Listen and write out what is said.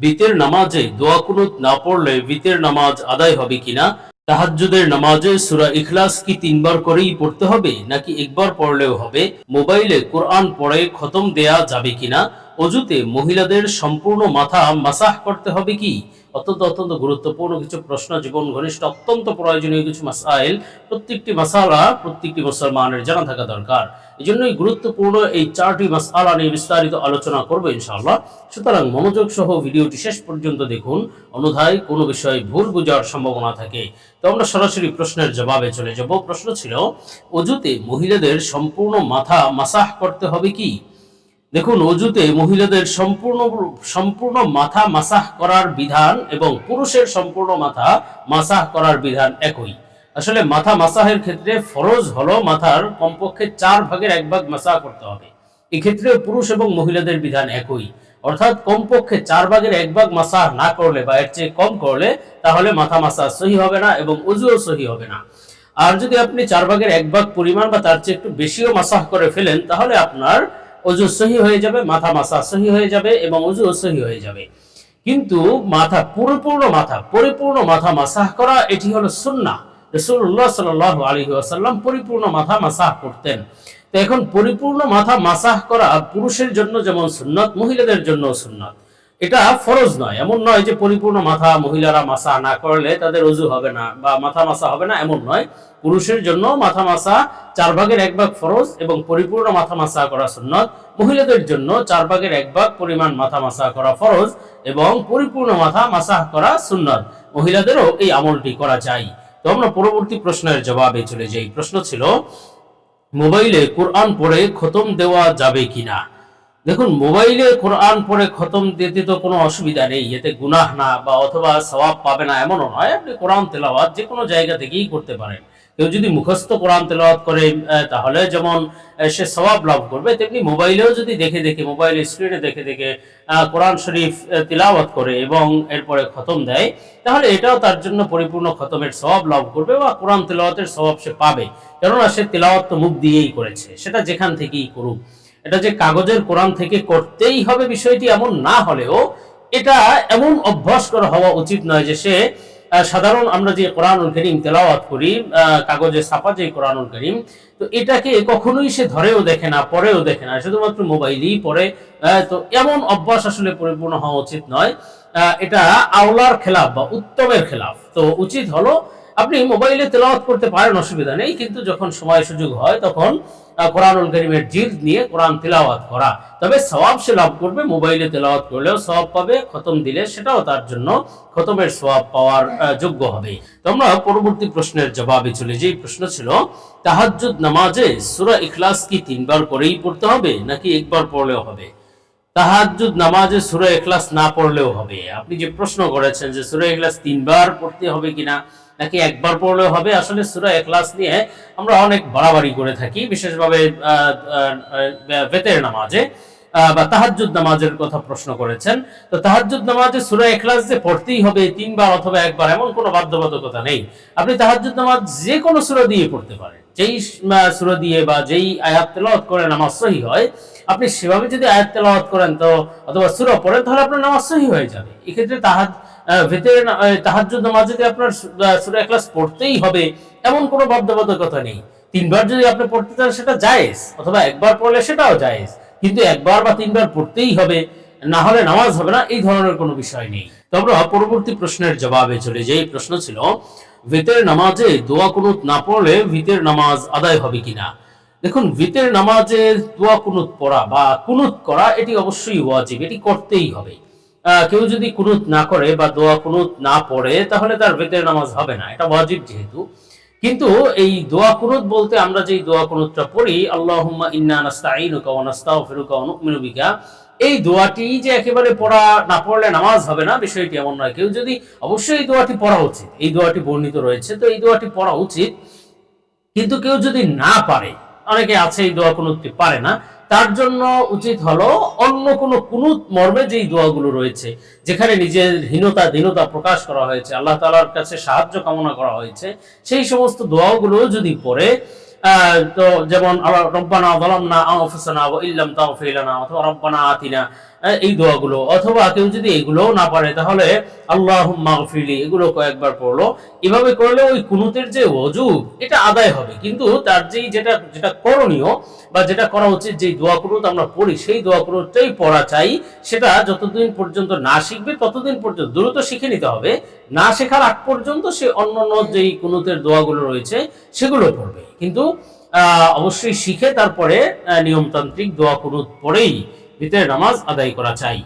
বিতের নামাজে দোয়া কুনুত না পড়লে বিতের নামাজ আদায় হবে কিনা? তাহাজুদের নামাজে সুরা ইখলাস কি তিনবার করেই পড়তে হবে নাকি একবার পড়লেও হবে? মোবাইলে কোরআন পড়ে খতম দেয়া যাবে কিনা? অজুতে মহিলাদের সম্পূর্ণ মাথা মাসাহ করতে হবে কি? অত্যন্ত অত্যন্ত গুরুত্বপূর্ণ কিছু প্রশ্ন, জীবন ঘনিষ্ঠ, অত্যন্ত প্রয়োজনীয় কিছু মাসাইল প্রত্যেকটি মাসালা প্রত্যেকটি মুসলমানের জানা থাকা দরকার। এই জন্যই গুরুত্বপূর্ণ এই চারটি মাসালা নিয়ে বিস্তারিত আলোচনা করব ইনশাআল্লাহ। সুতরাং মনোযোগ সহ ভিডিওটি শেষ পর্যন্ত দেখুন। অনুধায় কোনো বিষয়ে ভুল বোঝার সম্ভাবনা থাকে। তো আমরা সরাসরি প্রশ্নের জবাবে চলে যাব। প্রশ্ন ছিল, অজুতে মহিলাদের সম্পূর্ণ মাথা মাসাহ করতে হবে কি? দেখুন, অজুতে মহিলাদের সম্পূর্ণ সম্পূর্ণ মাথা মাসাহ করার বিধান এবং পুরুষের সম্পূর্ণ মাথা মাসাহ করার বিধান একই। আসলে মাথা মাসাহের ক্ষেত্রে ফরজ হলো মাথার কমপক্ষে চার ভাগের এক ভাগ মাসাহ করতে হবে। এক্ষেত্রে পুরুষ এবং মহিলাদের বিধান একই। অর্থাৎ কমপক্ষে চার ভাগের এক ভাগ মাসাহ না করলে বা এর চেয়ে কম করলে তাহলে মাথা মাসাহ সহি হবে না এবং অজুও সহি হবে না। আর যদি আপনি চার ভাগের এক ভাগ পরিমাণ বা তার চেয়ে একটু বেশিও মাসাহ করে ফেলেন, তাহলে আপনার অজু সহি হয়ে যাবে, মাথা মাসা সহি হয়ে যাবে এবং অজু সহি হয়ে যাবে। কিন্তু মাথা পরিপূর্ণ মাথা পরিপূর্ণ মাথা মাসাহ করা, এটি হলো সুন্না রসুল্লাহ সাল আলী আসাল্লাম পরিপূর্ণ মাথা মাসাহ করতেন। তো এখন পরিপূর্ণ মাথা মাসাহ করা পুরুষের জন্য যেমন সুন্নত, মহিলাদের জন্য সুন্নত। এটা ফরজ নয়, এমন নয় যে পরিপূর্ণ মাথা মহিলারা মাসা না করলে তাদের অজু হবে না বা মাথা মাসা হবে না, এমন নয়। পুরুষের জন্য মাথা মাসা চার ভাগের এক ভাগ ফরজ এবং পরিপূর্ণ মাথা মাসা করা সুন্নত। মহিলাদের জন্য চার ভাগের এক ভাগ পরিমাণ মাথা মাসা করা ফরজ এবং পরিপূর্ণ মাথা মাসা করা সুন্নত। মহিলাদেরও এই আমলটি করা যায়। তো আমরা পরবর্তী প্রশ্নের জবাবে চলে যাই। প্রশ্ন ছিল, মোবাইলে কোরআন পড়ে খতম দেওয়া যাবে কিনা? দেখুন, মোবাইলে কোরআন পড়ে খতম দিতে তো কোনো অসুবিধা নেই, এতে গুনাহ না বা অথবা সওয়াব পাবে না, এমনও নয়। আপনি কোরআন তেলাওয়াত যে কোনো জায়গা থেকেই করতে পারেন। কেউ যদি মুখস্থ কোরআন তেলাওয়াত করে তাহলে যেমন সে সওয়াব লাভ করবে, তেমনি মোবাইলেও যদি দেখে দেখে মোবাইল স্ক্রিনে দেখে দেখে কোরআন শরীফ তিলাওয়াত করে এবং এরপরে খতম দেয়, তাহলে এটাও তার জন্য পরিপূর্ণ খতমের সওয়াব লাভ করবে বা কোরআন তেলাওয়াতের সওয়াব সে পাবে। কেননা সে তেলাওয়াত তো মুখ দিয়েই করেছে, সেটা যেখান থেকেই করুক। এটা যে কাগজের কোরআন থেকে করতেই হবে বিষয়টি এমন না হলেও এটা এমন অভ্যাস করা হওয়া উচিত নয় যে সে সাধারণ আমরা যে কোরআনুল করিম তেলাওয়াত করি কাগজে ছাপা যে কোরআনুল করিম, তো এটাকে কখনোই সে ধরেও দেখে না পরেও দেখে না। শুধুমাত্র মোবাইলেই পড়ে তো এমন অভ্যাস আসলে পরিপূর্ণ হওয়া উচিত নয়। এটা আওলার খেলাফ বা উত্তমের খেলাফ। তো উচিত হলো আপনি মোবাইলে তেলাওয়াত করতে পারেন, অসুবিধা নেই। কিন্তু যখন সময় সুযোগ হয়, তখন কোরআনুল করিমের জিদ নিয়ে কোরআন তেলাওয়াত করা। তবে সওয়াব সে লাভ করবে, মোবাইলে তেলাওয়াত করলেও সওয়াব পাবে, খতম দিলে সেটাও তার জন্য খতমের সওয়াব পাওয়ার যোগ্য হবে। তো আমরা পরবর্তী প্রশ্নের জবাবে চলে যাই। প্রশ্ন ছিল, তাহাজ্জুদ নামাজে সূরা ইখলাস কি তিনবার করেই পড়তে হবে, নাকি একবার পড়লেও হবে? তাহাজ্জুদ নামাজে সূরা ইখলাস না পড়লেও হবে। আপনি যে প্রশ্ন করেছেন যে সূরা ইখলাস তিনবার পড়তে হবে কিনা নাকি একবার পড়লে হবে? আসলে সুরা এখলাস নিয়ে আমরা অনেক বাড়াবাড়ি করে থাকি, বিশেষভাবে বেতের নামাজে বা তাহাজুদ নামাজের কথা প্রশ্ন করেছেন। তো তাহাজুদ নামাজে সুরা এখলাস যে পড়তেই হবে, তিনবার অথবা একবার, এমন কোনো বাধ্যবাধকতা নেই। আপনি তাহাজুদ নামাজ যে কোনো সুরা দিয়ে পড়তে পারেন। যেই সূরা দিয়ে বা যেই আয়াত তেলাওয়াত করে নামাজ সহি হয়, আপনি সেভাবে যদি আয়াত তেলাওয়াত করেন তো, অথবা সূরা পড়েন, তাহলে আপনার নামাজ সহি হয়ে যাবে। এক্ষেত্রে তাহাজ ভেতরে তাহাজ্জুদ নামাজে যদি আপনার সূরা ইখলাস পড়তেই হবে, এমন কোনো বাধ্যবাধকতা নেই। তিনবার যদি আপনি পড়তে চান, সেটা জায়েজ, অথবা একবার পড়লে সেটাও জায়েজ, কিন্তু একবার বা তিনবার পড়তেই হবে, না হলে নামাজ হবে না, এই ধরনের কোনো বিষয় নেই। তো আমরা পরবর্তী প্রশ্নের জবাবে চলে যাই। প্রশ্ন ছিল ভিতের নামাজে দোয়া কুনুত না পড়লে ভিতের নামাজ আদায় হবে কিনা? দেখুন, ভিতের নামাজে দোয়া কুনুত পড়া বা কুনুত করা, এটি অবশ্যই ওয়াজিব, এটি করতেই হবে। কেউ যদি কুনুত না করে বা দোয়া কুনুত না পড়ে, তাহলে তার ভিতের নামাজ হবে না। এটা ওয়াজিব যেহেতু। কিন্তু এই দোয়া কুনুত বলতে আমরা যে দোয়া কুনুতটা পড়ি, আল্লাহুম্মা এই দোয়াটি যে একেবারে পড়া, না পড়লে নামাজ হবে না, বিষয়টি এমন নয়। কেউ যদি অবশ্যই এই দোয়াটি পড়া উচিত, এই দোয়াটি বর্ণিত রয়েছে, তো এই দোয়াটি পড়া উচিত। কিন্তু কেউ যদি না পারে, অনেকে আছে এই দোয়া কুনুতটি পারে না তার জন্য উচিত হলো অন্য কোনো কুনুত মর্মে যেই দোয়াগুলো রয়েছে, যেখানে নিজের হীনতা, দীনতা প্রকাশ করা হয়েছে, আল্লাহ তালার কাছে সাহায্য কামনা করা হয়েছে, সেই সমস্ত দোয়াগুলো যদি পড়ে তো যেমন রব্বানা বলাম না ওয়া ইল্লাম তাও ফেলানা অথবা রব্বানা আতিনা এই দোয়াগুলো। অথবা কেউ যদি এগুলোও না পারে, তাহলে আল্লাহ মাগফিলি এগুলো কয়েকবার পড়ল। এভাবে করলে ওই কুনুতের যে অজুব এটা আদায় হবে। কিন্তু তার যেই যেটা যেটা করণীয় বা যেটা করা উচিত যে দোয়া কুনুত আমরা পড়ি, সেই দোয়া কুনুতটাই পড়া চাই। সেটা যতদিন পর্যন্ত না শিখবে, ততদিন পর্যন্ত দ্রুত শিখে নিতে হবে। না শেখার আগ পর্যন্ত সে অন্যান্য যেই কুনুতের দোয়াগুলো রয়েছে, সেগুলো পড়বে। কিন্তু অবশ্যই শিখে তারপরে নিয়মতান্ত্রিক দোয়া কুনুত পড়েই ভিতরে নামাজ আদায় করা চাই।